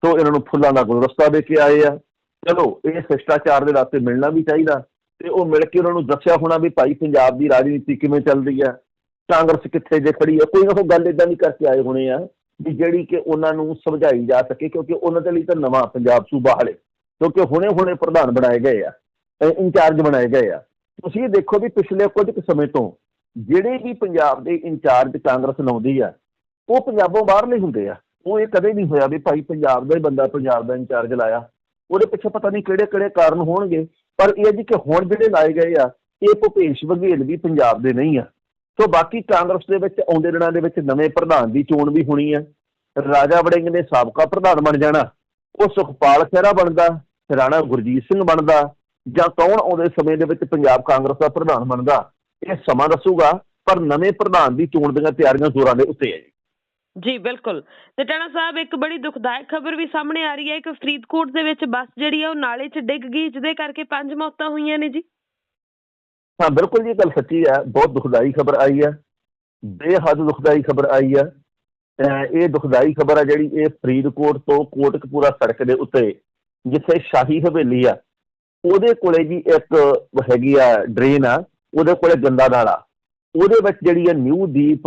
ਤੋਂ ਇਹਨਾਂ ਨੂੰ ਫੁੱਲਾਂ ਦਾ ਗੁਲਦਸਤਾ ਦੇ ਕੇ ਆਏ ਆ। ਚਲੋ, ਇਹ ਭ੍ਰਿਸ਼ਟਾਚਾਰ ਦੇ ਰਸਤੇ ਮਿਲਣਾ ਵੀ ਚਾਹੀਦਾ ਤੇ ਉਹ ਮਿਲ ਕੇ ਉਹਨਾਂ ਨੂੰ ਦੱਸਿਆ ਹੋਣਾ ਵੀ ਭਾਈ ਪੰਜਾਬ ਦੀ ਰਾਜਨੀਤੀ ਕਿਵੇਂ ਚੱਲਦੀ ਆ ਕਾਂਗਰਸ ਕਿੱਥੇ ਜੇ ਖੜੀ ਆ ਕੋਈ ਨਾ ਕੋਈ ਗੱਲ ਇਦਾਂ ਦੀ ਕਰਕੇ ਆਏ ਹੋਣੇ ਆ ਵੀ ਜਿਹੜੀ ਕਿ ਉਹਨਾਂ ਨੂੰ ਸਮਝਾਈ ਜਾ ਸਕੇ ਕਿਉਂਕਿ ਉਹਨਾਂ ਦੇ ਲਈ ਤਾਂ ਨਵਾਂ ਪੰਜਾਬ ਸੂਬਾ ਹਲੇ, ਕਿਉਂਕਿ ਹੁਣੇ ਹੁਣੇ ਪ੍ਰਧਾਨ ਬਣਾਏ ਗਏ ਆ ਇੰਚਾਰਜ ਬਣਾਏ ਗਏ ਆ। ਤੁਸੀਂ ਇਹ ਦੇਖੋ ਵੀ ਪਿਛਲੇ ਕੁਝ ਕੁ ਸਮੇਂ ਤੋਂ ਜਿਹੜੇ ਵੀ ਪੰਜਾਬ ਦੇ ਇੰਚਾਰਜ ਕਾਂਗਰਸ ਲਾਉਂਦੀ ਆ, ਉਹ ਪੰਜਾਬੋਂ ਬਾਹਰਲੇ ਹੁੰਦੇ ਆ, ਉਹ ਇਹ ਕਦੇ ਨਹੀਂ ਹੋਇਆ ਵੀ ਭਾਈ ਪੰਜਾਬ ਦਾ ਹੀ ਬੰਦਾ ਪੰਜਾਬ ਦਾ ਇੰਚਾਰਜ ਲਾਇਆ। ਉਹਦੇ ਪਿੱਛੇ ਪਤਾ ਨਹੀਂ ਕਿਹੜੇ ਕਿਹੜੇ ਕਾਰਨ ਹੋਣਗੇ, ਪਰ ਇਹ ਜੀ ਕਿ ਹੁਣ ਜਿਹੜੇ ਲਾਏ ਗਏ ਆ, ਇਹ ਭੁਪੇਸ਼ ਬਘੇਲ ਵੀ ਪੰਜਾਬ ਦੇ ਨਹੀਂ ਆ। ਸੋ ਬਾਕੀ ਕਾਂਗਰਸ ਦੇ ਵਿੱਚ ਆਉਂਦੇ ਦਿਨਾਂ ਦੇ ਵਿੱਚ ਨਵੇਂ ਪ੍ਰਧਾਨ ਦੀ ਚੋਣ ਵੀ ਹੋਣੀ ਆ। ਰਾਜਾ ਵੜਿੰਗ ਨੇ ਸਾਬਕਾ ਪ੍ਰਧਾਨ ਬਣ ਜਾਣਾ, ਉਹ ਸੁਖਪਾਲ ਖਹਿਰਾ ਬਣਦਾ, ਰਾਣਾ ਗੁਰਜੀਤ ਸਿੰਘ ਬਣਦਾ, ਜਾਂ ਕੌਣ ਆਉਂਦੇ ਸਮੇਂ ਦੇ ਵਿੱਚ ਪੰਜਾਬ ਕਾਂਗਰਸ ਦਾ ਪ੍ਰਧਾਨ ਬਣਦਾ, ਇਹ ਸਮਾਂ ਦੱਸੂਗਾ, ਪਰ ਨਵੇਂ ਪ੍ਰਧਾਨ ਦੀ ਚੋਣ ਦੀਆਂ ਤਿਆਰੀਆਂ ਜ਼ੋਰਾਂ ਦੇ ਉੱਤੇ ਹੈ ਜੀ। ਜੀ, ਬਿਲਕੁਲ। ਤੇ ਟਾਣਾ ਸਾਹਿਬ, ਇੱਕ ਬੜੀ ਦੁਖਦਾਇਕ ਖਬਰ ਵੀ ਸਾਹਮਣੇ ਆ ਰਹੀ ਹੈ। ਕਿ ਫਰੀਦਕੋਟ ਦੇ ਵਿੱਚ ਬੱਸ ਜਿਹੜੀ ਆ, ਉਹ ਨਾਲੇ 'ਚ ਡਿੱਗ ਗਈ, ਜਿਹਦੇ ਕਰਕੇ ਪੰਜ ਮੌਤਾਂ ਹੋਈਆਂ ਨੇ ਜੀ। ਹਾਂ, ਬਿਲਕੁਲ ਜੀ, ਇਹ ਗੱਲ ਸੱਚੀ ਹੈ। ਬਹੁਤ ਦੁਖਦਾਈ ਖਬਰ ਆਈ ਹੈ। ਬੇਹੱਦ ਦੁਖਦਾਈ ਖਬਰ ਆਈ ਹੈ। ਅਹ ਇਹ ਦੁਖਦਾਈ ਖਬਰ ਹੈ ਜਿਹੜੀ ਇਹ ਫਰੀਦਕੋਟ ਤੋਂ ਕੋਟਕਪੂਰਾ ਸੜਕ ਦੇ ਉੱਤੇ, ਜਿੱਥੇ ਸ਼ਾਹੀ ਹਵੇਲੀ ਆ, ਉਹਦੇ ਕੋਲੇ ਜੀ ਇੱਕ ਹੈਗੀ ਆ ਡਰੇਨ ਆ, ਉਹਦੇ ਕੋਲੇ ਗੰਦਾ ਨਾਲਾ। ਉਹਦੇ ਵਿੱਚ ਜਿਹੜੀ ਆ ਨਿਊ ਦੀਪ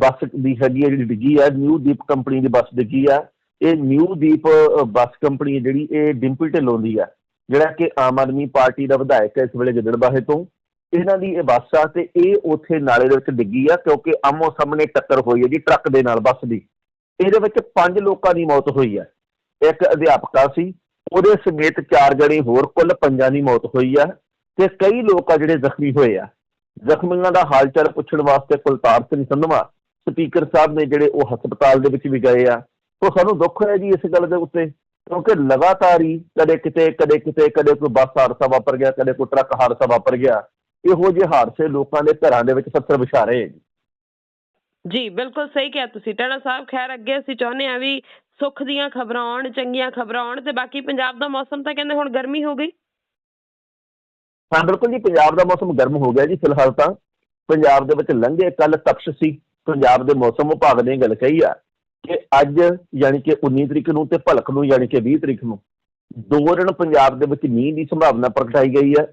ਬੱਸ ਦੀ ਹੈਗੀ ਹੈ ਜਿਹੜੀ ਡਿੱਗੀ ਆ, ਨਿਊ ਦੀਪ ਕੰਪਨੀ ਦੀ ਬੱਸ ਡਿੱਗੀ ਆ। ਇਹ ਨਿਊ ਦੀਪ ਬੱਸ ਕੰਪਨੀ ਹੈ ਜਿਹੜੀ, ਇਹ ਡਿੰਪਲ ਢਿੱਲੋਂ ਦੀ ਆ। ਜਿਹੜਾ ਕਿ ਆਮ ਆਦਮੀ ਪਾਰਟੀ ਦਾ ਵਿਧਾਇਕ ਹੈ ਇਸ ਵੇਲੇ ਗਿੱਦੜਬਾਹੇ ਤੋਂ। ਇਹਨਾਂ ਦੀ ਇਹ ਬੱਸ ਆ ਤੇ ਇਹ ਉੱਥੇ ਨਾਲੇ ਦੇ ਵਿੱਚ ਡਿੱਗੀ ਆ ਕਿਉਂਕਿ ਆਮੋ ਸਾਹਮਣੇ ਟੱਕਰ ਹੋਈ ਹੈ ਜੀ ਟਰੱਕ ਦੇ ਨਾਲ ਬੱਸ ਦੀ। ਇਹਦੇ ਵਿੱਚ ਪੰਜ ਲੋਕਾਂ ਦੀ ਮੌਤ ਹੋਈ ਹੈ ਇੱਕ ਅਧਿਆਪਕਾ ਸੀ, ਉਹਦੇ ਸਮੇਤ ਚਾਰ ਜਣੇ ਹੋਰ, ਕੁੱਲ ਪੰਜਾਂ ਦੀ ਮੌਤ ਹੋਈ ਆ ਤੇ ਕਈ ਲੋਕ ਆ ਜਿਹੜੇ ਜ਼ਖਮੀ ਹੋਏ ਆ। ਜ਼ਖਮੀਆਂ ਦਾ ਹਾਲ ਪੁੱਛਣ ਵਾਸਤੇ ਕੁਲਤਾਰ ਸਿੰਘ ਸੰਧਵਾ ਸਪੀਕਰ ਸਾਹਿਬ ਨੇ ਜਿਹੜੇ ਉਹ ਹਸਪਤਾਲ ਦੇ ਵਿੱਚ ਵੀ ਗਏ ਆ। ਤੋਂ ਸਾਨੂੰ ਦੁੱਖ ਹੈ ਜੀ ਇਸ ਗੱਲ ਦੇ ਉੱਤੇ, ਕਿਉਂਕਿ ਲਗਾਤਾਰ ਹੀ ਕਦੇ ਕਿਤੇ ਕਦੇ ਕਿਤੇ, ਕਦੇ ਕੋਈ ਬੱਸ ਹਾਦਸਾ ਵਾਪਰ ਗਿਆ, ਕਦੇ ਕੋਈ ਟਰੱਕ ਹਾਦਸਾ ਵਾਪਰ ਗਿਆ। ਇਹੋ ਜਿਹੇ ਹਾਦਸੇ ਲੋਕਾਂ ਦੇ ਘਰਾਂ ਦੇ ਵਿੱਚ ਸੱਤਰ ਵਿਛਾ ਰਹੇ ਜੀ। ਜੀ, ਬਿਲਕੁਲ ਸਹੀ ਕਿਹਾ ਤੁਸੀਂ। ਟਾਣਾ ਸਾਹਿਬ, ਖੈਰ ਅੱਗੇ ਅਸੀਂ ਚਾਹੁੰਦੇ ਆ ਵੀ ਸੁੱਖ ਦੀਆਂ ਖਬਰਾਂ ਆਉਣ, ਚੰਗੀਆਂ ਖਬਰਾਂ ਆਉਣ ਤੇ ਬਾਕੀ ਪੰਜਾਬ ਦਾ ਮੌਸਮ ਤਾਂ ਕਹਿੰਦੇ ਹੁਣ ਗਰਮੀ ਹੋ ਗਈ। ਹਾਂ, ਬਿਲਕੁਲ ਜੀ, ਪੰਜਾਬ ਦਾ ਮੌਸਮ ਗਰਮ ਹੋ ਗਿਆ ਜੀ ਫਿਲਹਾਲ ਤਾਂ। ਪੰਜਾਬ ਦੇ ਵਿੱਚ ਲੰਘੇ ਕੱਲ ਤਪਸ਼ ਸੀ। ਪੰਜਾਬ ਦੇ ਮੌਸਮ ਵਿਭਾਗ ਨੇ ਇਹ ਗੱਲ ਕਹੀ ਆ ਕਿ ਅੱਜ ਯਾਨੀ ਕਿ 19 ਤਰੀਕ ਨੂੰ ਤੇ ਭਲਕ ਨੂੰ ਯਾਨੀ ਕਿ 20 ਤਰੀਕ ਨੂੰ ਦੋ ਦਿਨ ਪੰਜਾਬ ਦੇ ਵਿੱਚ ਮੀਂਹ ਦੀ ਸੰਭਾਵਨਾ ਪ੍ਰਗਟਾਈ ਗਈ ਹੈ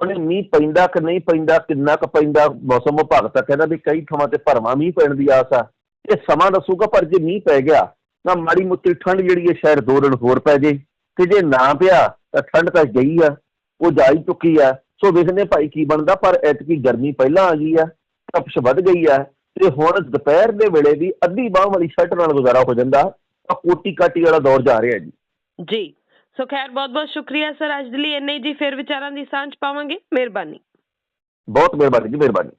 ਉਹਨੇ ਮੀਂਹ ਪੈਂਦਾ ਕਿ ਨਹੀਂ ਪੈਂਦਾ, ਕਿੰਨਾ ਕੁ ਪੈਂਦਾ, ਮੌਸਮ ਵਿਭਾਗ ਤਾਂ ਕਹਿੰਦਾ ਵੀ ਕਈ ਥਾਵਾਂ ਤੇ ਭਰਵਾਂ ਮੀਂਹ ਪੈਣ ਦੀ ਆਸ ਆ। ਇਹ ਸਮਾਂ ਦੱਸੂਗਾ, ਪਰ ਜੇ ਮੀਂਹ ਪੈ ਗਿਆ ਤਾਂ ਮਾੜੀ ਮੋਟੀ ਠੰਡ ਜਿਹੜੀ ਹੈ ਸ਼ਾਇਦ ਦੋ ਦਿਨ ਹੋਰ ਪੈ ਜੇ। ਤੇ ਜੇ ਨਾ ਪਿਆ ਤਾਂ ਠੰਡ ਤਾਂ ਗਈ ਆ। ਉਹ ਜਾ ਹੀ ਚੁੱਕੀ ਆ। ਸੋ ਵੇਖਦੇ ਭਾਈ ਕੀ ਬਣਦਾ ਪਰ ਐਤਕੀ ਗਰਮੀ ਪਹਿਲਾਂ ਆ ਗਈ ਆ ਤਪਸ਼ ਵੱਧ ਗਈ ਆ ਤੇ ਹੁਣ ਦੁਪਹਿਰ ਦੇ ਵੇਲੇ ਵੀ ਅੱਧੀ ਬਾਹ ਵਾਲੀ ਸ਼ਰਟ ਨਾਲ ਗੁਜ਼ਾਰਾ ਹੋ ਜਾਂਦਾ। ਤਾਂ ਕੋਟੀ ਕਾਟੀ ਵਾਲਾ ਦੌਰ ਜਾ ਰਿਹਾ ਜੀ। ਜੀ। ਸੋ ਖੈਰ ਬਹੁਤ ਬਹੁਤ ਸ਼ੁਕਰੀਆ ਸਰ। ਅੱਜ ਦੇ ਲਈ ਇੰਨਾ ਜੀ। ਫਿਰ ਵਿਚਾਰਾਂ ਦੀ ਸਾਂਝ ਪਾਵਾਂਗੇ। ਮਿਹਰਬਾਨੀ। ਬਹੁਤ ਮਿਹਰਬਾਨੀ ਜੀ ਮਿਹਰਬਾਨੀ।